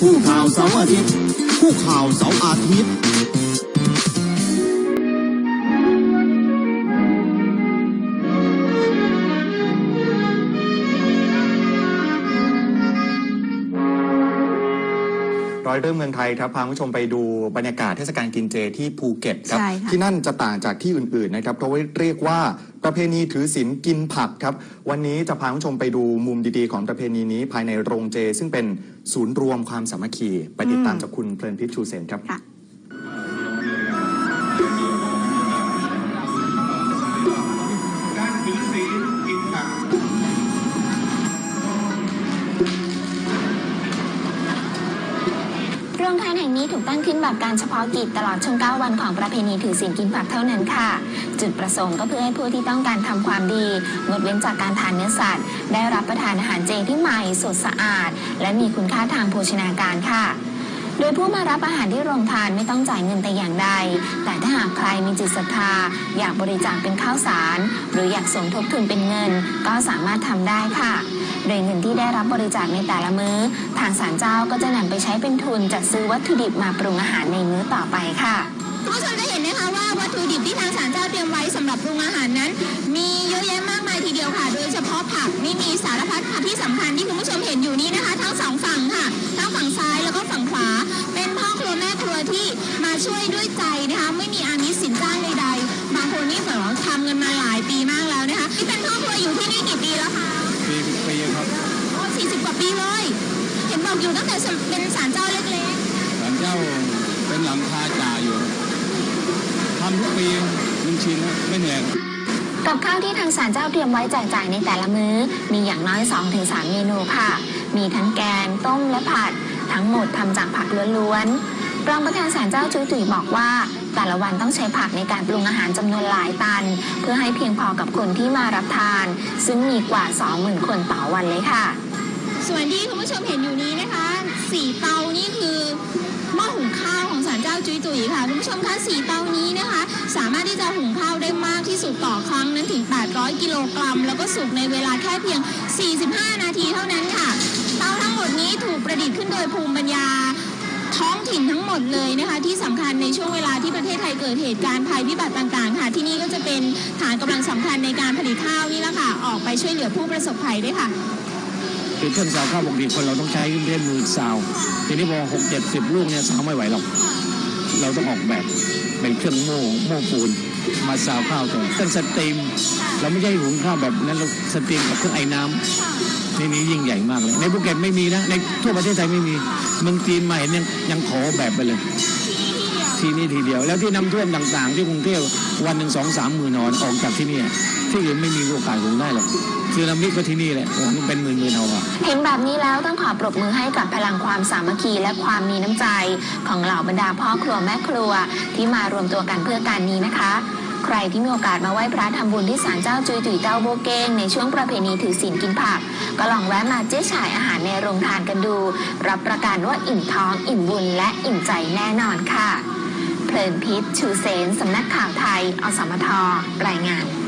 คู่ข่าวเสาร์อาทิตย์คู่ข่าวเสาร์อาทิตย์ ร้อยเรื่องเมืองไทยครับพาคุณผู้ชมไปดูบรรยากาศเทศกาลกินเจที่ภูเก็ตครับ ใช่ค่ะ ที่นั่นจะต่างจากที่อื่นๆนะครับเพราะว่าเรียกว่าประเพณีถือศีลกินผักครับ วันนี้จะพาคุณผู้ชมไปดูมุมดีๆ ของประเพณีนี้ภายในโรงเจ ซึ่งเป็นศูนย์รวมความสามัคคีไปติดตามจากคุณเพลินพิชชูเสนครับ ค่ะ ถูกตั้งขึ้นแบบการเฉพาะกิจตลอดช่วง 9 วันของประเพณีถือศีลกินผักเท่านั้นค่ะ จุดประสงค์ก็เพื่อให้ผู้ที่ต้องการทำความดีงดเว้นจากการทานเนื้อสัตว์ ได้รับประทานอาหารเจที่ใหม่สดสะอาด และมีคุณค่าทางโภชนาการค่ะ โดยผู้มารับอาหารที่โรงทานไม่ต้องจ่ายเงินแต่อย่างใด แต่ถ้าหากใครมีจิตศรัทธา อยากบริจาคเป็นข้าวสาร หรืออยากสมทบทุนเป็นเงิน ก็สามารถทำได้ค่ะ โดยเงินที่ได้รับบริจาคในแต่ละมื้อ ทางศาลเจ้าก็จะนำไปใช้เป็นทุนจัดซื้อวัตถุดิบมาปรุงอาหารในมื้อต่อไปค่ะคุณผู้ชมจะเห็นนะคะว่าวัตถุดิบที่ทางศาลเจ้าเตรียมไว้สำหรับปรุงอาหารนั้น มีเยอะแยะมากมายทีเดียวค่ะ โดยเฉพาะผักนี่มีสารพัดผักที่สำคัญที่คุณผู้ชมเห็นอยู่นี้นะคะ ทั้งสองฝั่งค่ะ ทั้งฝั่งซ้ายางคนนี่เหมือนว่าทำกันมาหลายปีมากแล้วนะคะที่เป็นพ่อครัวอยู่ที่นี่กี่ปีแล้วคะปีปีครับโอ้สี่สิบกว่าปีเลย เห็นบอกอยู่ตั้งแต่เป็นศาลเจ้าเล็กๆศาลเจ้าเป็นหลังคาจ่าอยู่ทำทุกปีมันชินแล้วไม่เหนื่อยกับข้าวที่ทางศาลเจ้าเตรียมไว้แจกจ่ายในแต่ละมื้อ มีอย่างน้อย 2-3 เมนูค่ะ มีทั้งแกง ต้มและผัด ทั้งหมดทำจากผักล้วนๆ รองประธานศาลเจ้าจุยตุ๋ยบอกว่า แต่ละวันต้องใช้ผักในการปรุงอาหารจำนวนหลายตัน เพื่อให้เพียงพอกับคนที่มารับทาน ซึ่งมีกว่า 20,000 คนต่อวันเลยค่ะ ส่วนที่คุณผู้ชมเห็นอยู่นี้นะคะสีเตานี่คือหม้อหุงข้าวของศาลเจ้าจุ้ยจุ๋ยค่ะคุณผู้ชมคะสีเตานี้นะคะ สามารถที่จะหุงข้าวได้มากที่สุดต่อครั้งนั้นถึง 800 กิโลกรัม แล้วก็สุกในเวลาแค่เพียง 45 นาทีเท่านั้นค่ะ เตาทั้งหมดนี้ถูกประดิษฐ์ขึ้นโดยภูมิปัญญา ถิ่นทั้งหมดเลยนะคะ ที่สำคัญในช่วงเวลาที่ประเทศไทยเกิดเหตุการณ์ภัยพิบัติต่างๆ ค่ะ ที่นี่ก็จะเป็นฐานกำลังสำคัญในการผลิตข้าวนี่แหละค่ะ ออกไปช่วยเหลือผู้ประสบภัยด้วยค่ะคือเครื่องซาวข้าวปกติคนเราต้องใช้เครื่องมือซาวทีนี้พอหกเจ็ดสิบลูกเนี่ยซาวไม่ไหวหรอกเราต้องออกแบบเป็นเครื่องโม่โม่ปูนมาซาวข้าวตัวเครื่องสตรีม เราไม่ใช่หุงข้าวแบบนั้นเราสตรีมกับเครื่องไอ้น้ำ นี่นี้ยิ่งใหญ่มากเลยในภูเก็ตไม่มีนะในทั่วประเทศไทยไม่มีเมืองจีนมาเห็นยังยังขอแบบไปเลย ที่นี้ทีเดียวแล้วที่น้ำท่วมต่างๆ ที่กรุงเทพวันหนึ่งสองสามหมื่นนอนออกจากที่นี่ที่อื่นไม่มีโอกาสหุงได้หรอกคือน้ำมิตก็ที่นี่แหละโอ้โหเป็นหมื่นหมื่นเอาอะเห็นแบบนี้แล้วต้องขอปรบมือให้กับพลังความสามัคคีและความมีน้ำใจ ของเหล่าบรรดาพ่อครัวแม่ครัวที่มารวมตัวกันเพื่อการนี้นะคะ ใครที่มีโอกาสมาไหว้พระทำบุญที่ศาลเจ้าจุยตุยเต้าโบเก้งในช่วงประเพณีถือศีลกินผัก ก็ลองแวะมาเจ๊ฉายอาหารในโรงทานกันดู รับประกันว่าอิ่มท้อง อิ่มบุญและอิ่มใจแน่นอนค่ะ เพลินพิษชูเซนสำนักข่าวไทย อสมทรายงาน